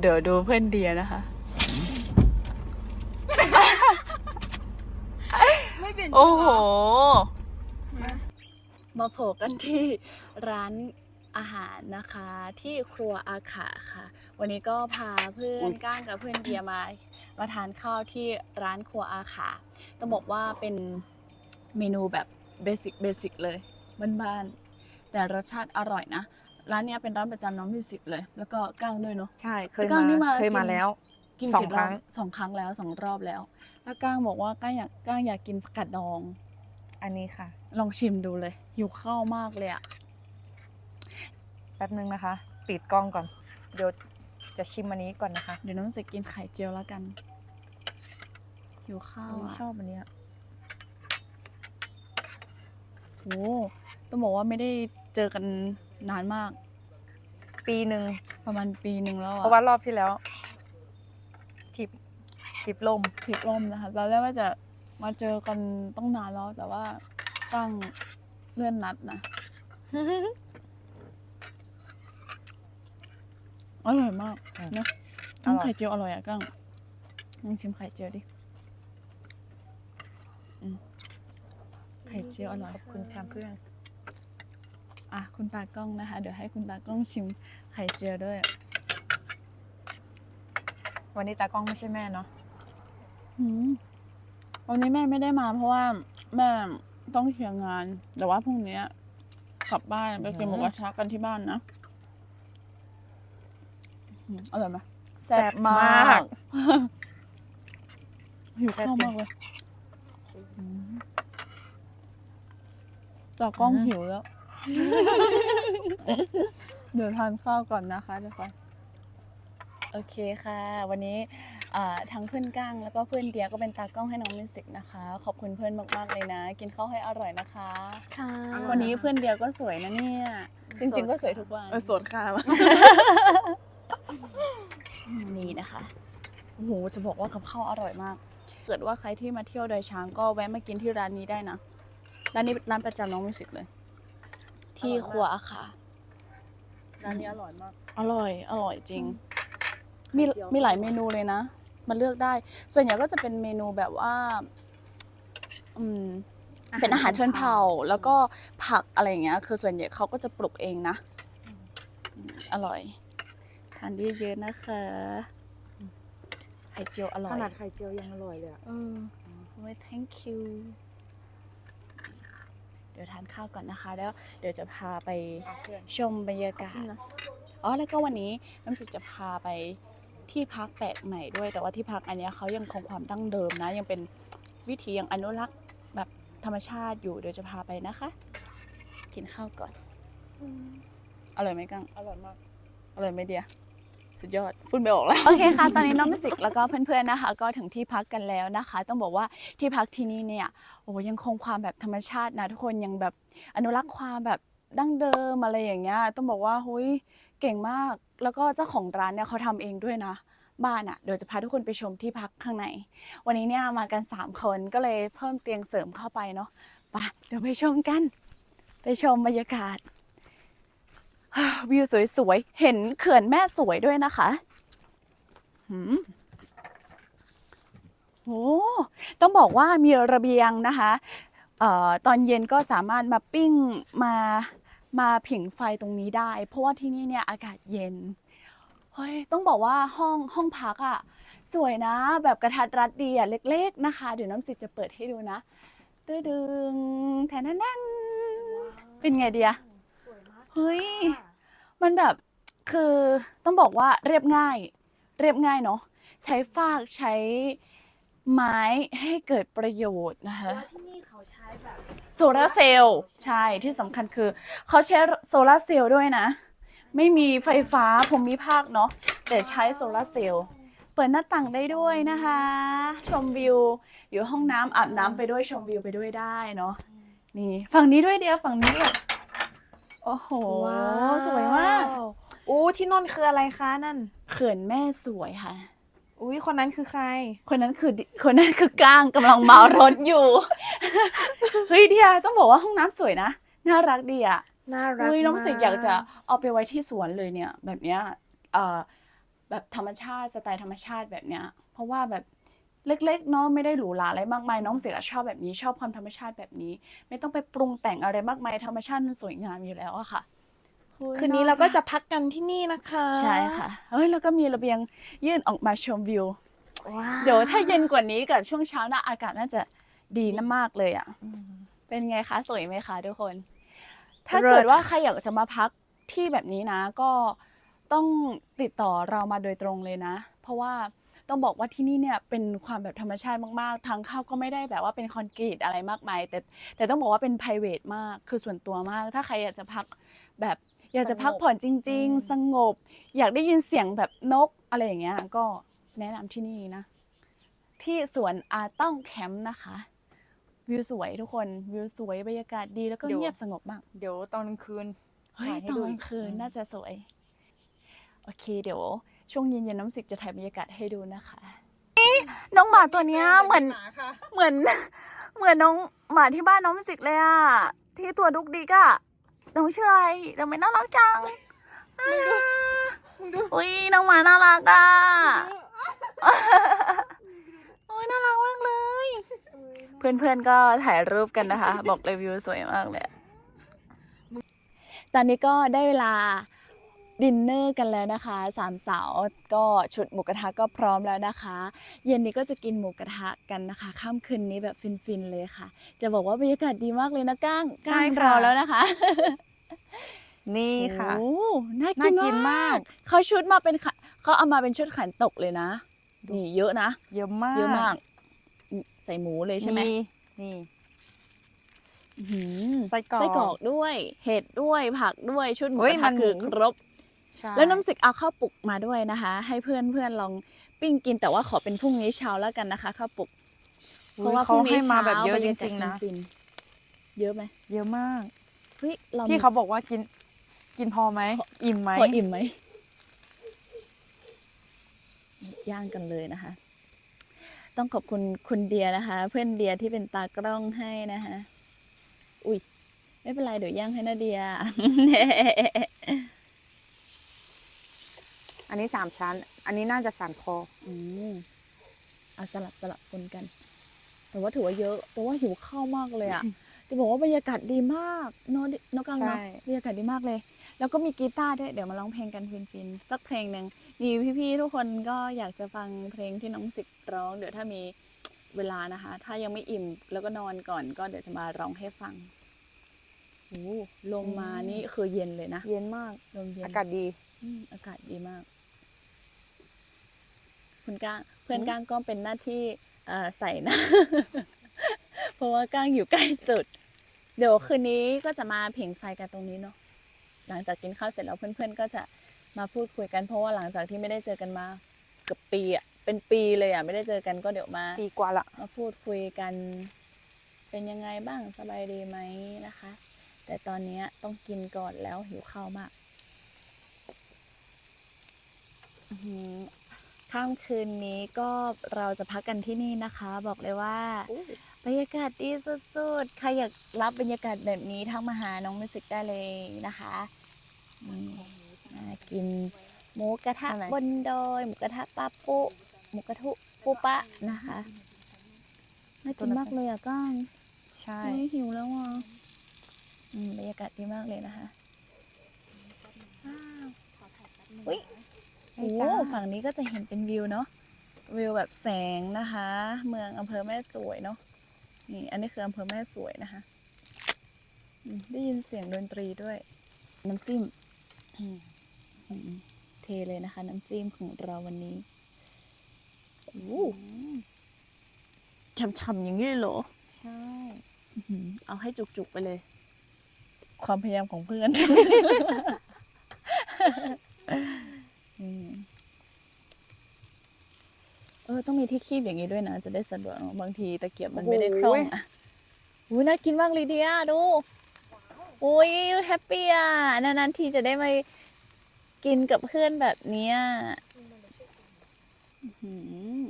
เดี๋ยวดูเพื่อนเดียนะคะ ไม่เปลี่ยนโอ้โห มาโผล่กันที่ร้านอาหารนะคะที่ครัวอาขาค่ะ วันนี้ก็พาเพื่อนก้างกับเพื่อนเดียมามาทานข้าวที่ร้านครัวอาขาต้องบอกว่าเป็นเมนูแบบเบสิกเบสิกเลยบ้านๆแต่รสชาติอร่อยนะ ร้านเนี้ยเป็นร้านประจำน้องมิวสิกเลย แล้วก็ก้างด้วยเนาะ ใช่เคยก้าวนี่มามาเคยมากิน แล้ว กินสองกี่ครั้ง บสองครั้งแล้วสองรอบแล้ว แล้วก้างบอกว่าก้างอยากก้างอยากกินผักกาดดอง อันนี้ค่ะ ลองชิมดูเลยหิวข้าวมากเลยอะแป๊บนึงนะคะ ปิดกล้องก่อน เดี๋ยวจะชิมอันนี้ก่อนนะคะเดี๋ยวน้องจะกินไข่เจียวแล้วกันหิวข้าวอุ๊ยอะ ชอบอันเนี้ยโอ้ต้องบอกว่าไม่ได้เจอกัน นานมาก ปีหนึ่งประมาณปีหนึ่งแล้วเพอะราะว่ารอบที่แล้วทิปทิปลม พลิกล่มนะคะตอนแรกว่าจะมาเจอกันต้องนานแล้ว แต่ว่าตั้งเลื่อนนัดนะ อร่อยมากอืมเนอะอร่อยไข่เจียวอร่อยอะกั้งลองชิมไข่เจียวดิอืมไข่เจียวอร่อยขอบคุณค่ะเพื่อน อะคุณตากล้องนะคะ เดี๋ยวให้คุณตากล้องชิมไข่เจียวด้วย วันนี้ตากล้องไม่ใช่แม่เนาะอืมวันนี้แม่ไม่ได้มาเพราะว่าแม่ต้องเคลียร์งาน แต่ว่าพรุ่งนี้กลับบ้านไปกินหมูกระทะกันที่บ้านนะอืมอร่อยไหมหิวข้าวมากเลยอืมตากล้องหิวแล้ว เดี๋ยวทานข้าวก่อนนะคะเดี๋ยวก่อนโอเคค่ะ วันนี้อ่าทั้งเพื่อนก้างแล้วก็เพื่อนเดียก็เป็นตากล้องให้น้องมิวสิกนะคะ ขอบคุณเพื่อนมากๆเลยนะ กินข้าวให้อร่อยนะคะค่ะวันนี้เพื่อนเดียก็สวยนะเนี่ยจริงๆก็สวยทุกวันเออสดค่ะนี่นะคะโอ้โหจะบอกว่ากับข้าวอร่อยมาก เกิดว่าใครที่มาเที่ยวดอยช้างก็แวะมากินที่ร้านนี้ได้นะร้านนี้ร้านประจำน้องมิวสิกเลย ที่ครัวอาคาร้านนี้อร่อยมาก อร่อย อร่อยจริง มีมีหลายเมนูเลยนะ มันเลือกได้ ส่วนใหญ่ก็จะเป็นเมนูแบบว่า อืม เป็นอาหารชนเผ่า แล้วก็ผักอะไรอย่างเงี้ย คือส่วนใหญ่เขาก็จะปลูกเองนะอืมอร่อย ทานเยอะๆนะคะ ไข่เจียวอร่อยขนาดไข่เจียวยังอร่อยเลยอะ เออโอ้ย thank you เดี๋ยวทานข้าวก่อนนะคะ แล้วเดี๋ยวจะพาไปเพื่อนชมบรรยากาศอ๋อแล้วก็วันนี้น้ำจิตจะพาไปที่พักแปลกใหม่ด้วย แต่ว่าที่พักอันเนี้ยเขายังคงความดั้งเดิมนะ ยังเป็นวิถียังอนุรักษ์แบบธรรมชาติอยู่เดี๋ยวจะพาไปนะคะ กินข้าวก่อนอร่อยไหมกังอร่อยมากอร่อยไหมเดีย สุดยอดพูดไม่ออกแล้ว โอเคค่ะ ตอนนี้น้องมิสิกแล้วก็เพื่อนๆนะคะ ก็ถึงที่พักกันแล้วนะคะ ต้องบอกว่าที่พักที่นี่เนี่ยโอ้ยังคงความแบบธรรมชาตินะทุกคนยังแบบอนุรักษ์ความแบบดั้งเดิมอะไรอย่างเงี้ยต้องบอกว่าหุยเก่งมาก แล้วก็เจ้าของร้านเนี่ยเขาทำเองด้วยนะ บ้านอะ่ะเดี๋ยวจะพาทุกคนไปชมที่พักข้างใน วันนี้เนี่ยมากัน 3 คนก็เลยเพิ่มเตียงเสริมเข้าไปเนาะไปเดี๋ยวไปชมกัน ไปชมบรรยากาศ วิวสวยๆ เห็นเขื่อนแม่สวยด้วยนะคะหืมโอ้ต้องบอกว่ามีระเบียงนะคะออตอนเย็นก็สามารถมาปิ้งมามาผิงไฟตรงนี้ได้ เพราะว่าที่นี่เนี่ยอากาศเย็นเฮ้ยต้องบอกว่าห้องห้องพักอะ่ะสวยนะ แบบกระทัดรัดดีอะ่ะเล็ก ๆนะคะ เดี๋ยวน้ำสิทธิ์จะเปิดให้ดูนะตื้อดึงแทนนั่นเป็นไงเดียว เฮ้ย มันแบบคือต้องบอกว่าเรียบง่าย เรียบง่ายเนาะใช้ฟากใช้ไม้ให้เกิดประโยชน์นะคะที่นี่เขาใช้แบบโซลาร์เซลล์ใช่ที่สำคัญคือ เขาใช้โซลาร์เซลล์ด้วยนะ ไม่มีไฟฟ้าภูมิภาคเนาะแต่ใช้โซลาร์เซลล์เปิดหน้าต่างได้ด้วยนะคะ ชมวิว อยู่ห้องน้ำอาบน้ำไปด้วยชมวิวไปด้วยได้เนาะนี่ฝั่งนี้ด้วยเดียวฝั่งนี้แบบ โอ้โหสวยมากอู้ที่นนท์คืออะไรคะนั่น เขื่อนแม่สวยค่ะ อุ้ยคนนั้นคือใคร คนนั้นคือดิคนนั้นคือก้างกำลังเมารถอยู่ เฮ้ยเดียต้องบอกว่าห้องน้ำสวยนะ น่ารักดีอะน่ารักเฮ้ยน้องมากสิกอยากจะเอาไปไว้ที่สวนเลยเนี่ย แบบเนี้ยเอ่อแบแบบธรรมชาติสไตล์ธรรมชาติแบบเนี้ย เพราะว่าแบบ เล็กๆเนาะไม่ได้หรูหราอะไรมากมายน้องเสียชอบแบบนี้ชอบความธรรมชาติแบบนี้ ไม่ต้องไปปรุงแต่งอะไรมากมายธรรมชาติมันสวยงามอยู่แล้วอะค่ะโอ้ยคืนนี้เราก็จะพักกันที่นี่นะคะใช่ค่ะเฮ้ยแล้วก็มีระเบียงยื่นออกมาชมวิวว้าวเดี๋ยวถ้าเย็นกว่านี้กับช่วงเช้าน่าอากาศน่าจะดีนะมากเลยอะอืมเป็นไงคะสวยไหมคะทุกคน ถ้าเกิดว่าใครอยากจะมาพักที่แบบนี้นะ ก็ต้องติดต่อเรามาโดยตรงเลยนะ เพราะว่า ต้องบอกว่าที่นี่เนี่ยเป็นความแบบธรรมชาติมากๆทางเข้าก็ไม่ได้แบบว่าเป็นคอนกรีตอะไรมากมาย แต่แต่ต้องบอกว่าเป็น p r i v a t มากคือส่วนตัวมาก ถ้าใครอยากจะพักแบบอยากจะพักผ่อนจริง ๆ สงบ อยากได้ยินเสียงแบบนกอะไรอย่างเงี้ยก็แนะนำที่นี่นะ ที่สวนอาต้องแคมป์นะคะ วิวสวยทุกคนวิวสวยบรรยากาศดีแล้วก็เดี๋ยวเงียบสงบมากเดี๋ยวตอนกลางคืนเฮ้ยถ่ายให้ตอนดูกลางคืนอืมน่าจะสวย โอเคเดี๋ยว ช่วงเย็นๆน้ำสิกจะถ่ายบรรยากาศให้ดูนะคะ น้องหมาตัวเนี้ยเหมือนเหมือน เหมือนน้องหมาที่บ้านน้องมิสิกเลยอะที่ตัวดุกดิกอะน้องชื่ออะไรทำไมน่ารักจังอุ้ยน้องหมาน่ารักอะโอ้ยน่ารักมากเลย เพื่อนๆก็ถ่ายรูปกันนะคะ บอกรีวิวสวยมากเลยอะตอนนี้ก็ได้เวลา ดินเนอร์กันแล้วนะคะสามสาวก็ชุดหมูกระทะก็พร้อมแล้วนะคะ เย็นนี้ก็จะกินหมูกระทะกันนะคะค่ำคืนนี้แบบฟินๆเลยค่ะ จะบอกว่าบรรยากาศดีมากเลยนะก้างใช่ก้างค่ะ รอแล้วนะคะ นี่ค่ะ โอ้น่าน่ากิกินนมามาก ก เขาชุดมาเป็นขะเขาเอามาเป็นชุดขันตกเลยนะนี่เยอะนะ เยอะมากเยอะมาก ใส่หมูเลยใช่ไหมนี่อื้อหือไส้กรอก ไส้กรอกด้วย เห็ดด้วย ผักด้วย ชุดหมูเฮ้กยระมัทะน คือหมูครบ ใช่แล้วน้ำสิกเอาข้าวปลุกมาด้วยนะคะ ให้เพื่อนเพื่อนๆลองปิ้งกินแต่ว่าขอเป็นพรุ่งนี้เช้าแล้วกันนะคะข้าวปลุกอุ๊ยเขาให้มาแบบเยอะจริงๆนะฟินๆเยอะไหมเยอะมากเฮ้ยเราพี่เขาบอกว่ากิน กินพอไหมอิ่มไหมพออิ่มไหมย่างกันเลยนะคะ ต้องขอบคุณคุณเดียนะคะ เพื่อนเดียที่เป็นตากล้องให้นะคะ อุ้ยไม่เป็นไรเดี๋ยวย่างให้นาเดีย อันนี้สามชั้น อันนี้น่าจะสานคอ อืมเอาสลับสลับคนกัน แต่ว่าถือว่าเยอะแต่ว่าหิวข้าวมากเลยอะจะบอกว่าบรรยากาศดีมากเนอะดิเนอะกังเนอะใช่ บรรยากาศดีมากเลย แล้วก็มีกีตาร์ด้วย เดี๋ยวมาร้องเพลงกันฟินๆสักเพลงหนึ่งมีพี่ๆทุกคนก็อยากจะฟังเพลงที่น้องสิกร้อง เดี๋ยวถ้ามีเวลานะคะ ถ้ายังไม่อิ่มแล้วก็นอนก่อนก็เดี๋ยวจะมาร้องให้ฟังโอ้ลมมานี่คือเย็นเลยนะ เย็นมากลมเย็น อากาศดี อืมอากาศดีมาก คุณก้างเพื่อนก้างก็เป็นหน้าที่เอ่อใส่นะ เพราะว่าก้างอยู่ใกล้สุด เดี๋ยวคืนนี้ก็จะมาผิงไฟกันตรงนี้เนาะหลังจากกินข้าวเสร็จแล้วเพื่อนๆก็จะมาพูดคุยกันเพราะว่าหลังจากที่ไม่ได้เจอกันมาเกือบปีอะเป็นปีเลยอะไม่ได้เจอกันก็เดี๋ยวมาดีกว่าละมาพูดคุยกัน เป็นยังไงบ้างสบายดีไหมนะคะ แต่ตอนเนี้ยต้องกินก่อนแล้วหิวข้าวมากอื้อหือ ค่ำคืนนี้ก็เราจะพักกันที่นี่นะคะ บอกเลยว่าบรรยากาศดีสุดๆใครอยากรับบรรยากาศแบบนี้ทักมาหาน้องมิวสิกได้เลยนะคะนี่มากินหมูกระทะอะไรบนดอยหมูกระทะปาปุหมูกระทุปูปะนะคะน่ากินมากเลยอะก้างใช่เฮ้ยหิวแล้วอะอืมบรรยากาศดีมากเลยนะคะว้าวอุ้ย โอ้ฝั่งนี้ก็จะเห็นเป็นวิวเนาะวิวแบบแสงนะคะ เมืองอำเภอแม่สวยเนาะนี่อันนี้คืออำเภอแม่สวยนะคะอืมได้ยินเสียงดนตรีด้วย น้ำจิ้มอืมอืมเทเลยนะคะ น้ำจิ้มของเราวันนี้โอ้ช่ำๆอย่างนี้เลยเหรอ ใช่อื้อหือเอาให้จุกๆไปเลย ความพยายามของเพื่อน อืมเออ ต้องมี ที่คีบอย่างนี้ด้วยนะ จะได้สะดวกเนอะบางทีตะเกียบมันไม่ได้คล่องอะอุ้ยน่ากินมากเลยเดียดูอุ้ยแฮปปี้อะนานๆทีจะได้มากินกับเพื่อนแบบเนี้ยอื้อหือ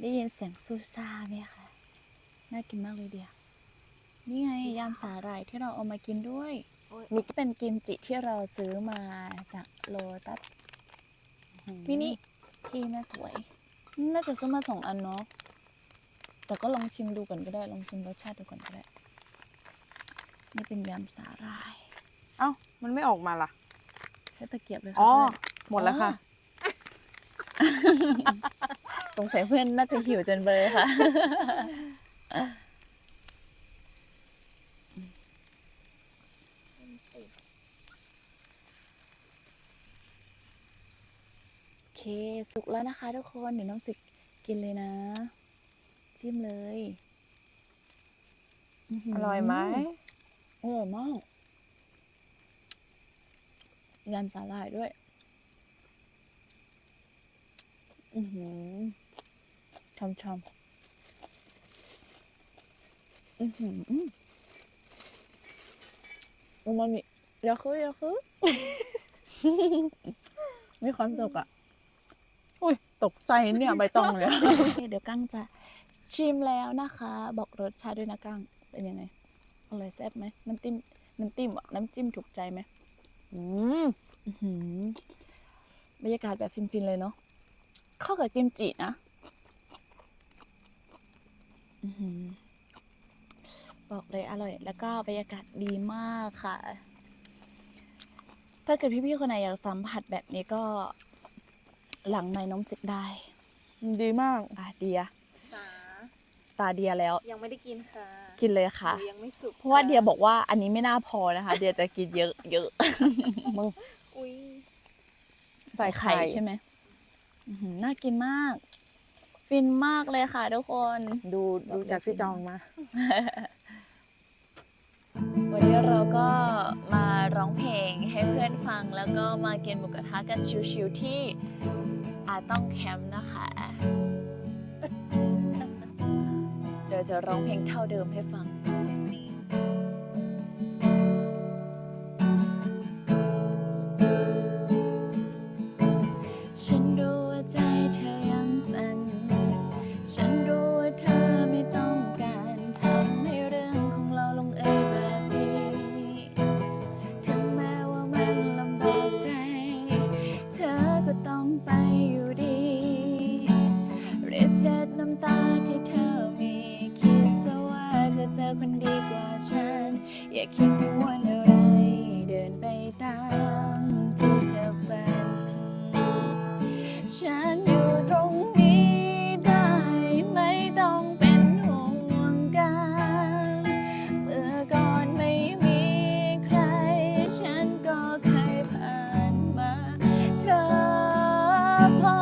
ได้ยินเสียงซูซ่าไหมคะน่ากินมากเลยเดียวนี่ไงยำสาหร่ายที่เราเอามากินด้วยนี่เป็นกิมจิที่เราซื้อมาจากโลตัสนี่นี่พี่แม่สวย น่าจะซื้อมาสองอันเนาะ แต่ก็ลองชิมดูก่อนก็ได้ ลองชิมรสชาติดูก่อนก็ได้ นี่เป็นยำสาหร่าย เอ้า มันไม่ออกมาล่ะ ใช้ตะเกียบเลยอ๋ค่ะอเพื่อนหมดแล้วค่ะ สงสัยเพื่อนน่าจะหิวจนเบลอค่ะ เคสุกแล้วนะคะทุกคนเดี๋ยวน้องสิกกินเลยนะ จิ้มเลยหือร่อยไหมอร่อยมากยำสาหร่ายด้วย อือหือชอมชอมอือหืออูมามิอยาคืออยาคือ มีความสุขอะอุ้ย ตกใจเนี่ยใบตองเลยเดี๋ยวกั้งจะชิมแล้วนะคะ บอกรสชาติด้วยนะกั้งเป็นยังไงอร่อยแซ่บไหมน้ำจิ้มน้ำจิ้มอะน้ำจิ้มถูกใจไหมอืมอื้อหือบรรยากาศแบบฟินๆเลยเนาะเข้ากับกิมจินะอื้อหือบอกเลยอร่อย แล้วก็บรรยากาศดีมากค่ะ ถ้าเกิดพี่ๆคนไหนอยากสัมผัสแบบนี้ก็ หลังไม้น้องสิทธิ์ได้ดีมากตาเดีย จ๋าตาเดียแล้ว ยังไม่ได้กินค่ะกินเลยค่ะ หนูยังไม่สุกเพราะว่าเดียบอกว่าอันนี้ไม่น่าพอนะคะ เดียจะกินเยอะเยอะมึงอุ้ยใส่ไข่ใช่ไหมอื้อหือน่ากินมาก ฟินมากเลยค่ะทุกคน ดูดูจากพี่จองมา วันนี้เราก็มาร้องเพลงให้เพื่อนฟังแล้วก็มากินหมูกระทะกันชิวๆที่อาต้องแคมป์นะคะ เดี๋ยวจะร้องเพลงเท่าเดิมให้ฟัง อย่าคิดว่าอะไร เดินไปตามที่เธอฝัน ฉันอยู่ตรงนี้ได้ไม่ต้องเป็นห่วงกัน เมื่อก่อนไม่มีใคร ฉันก็เคยผ่านมา เธอพบ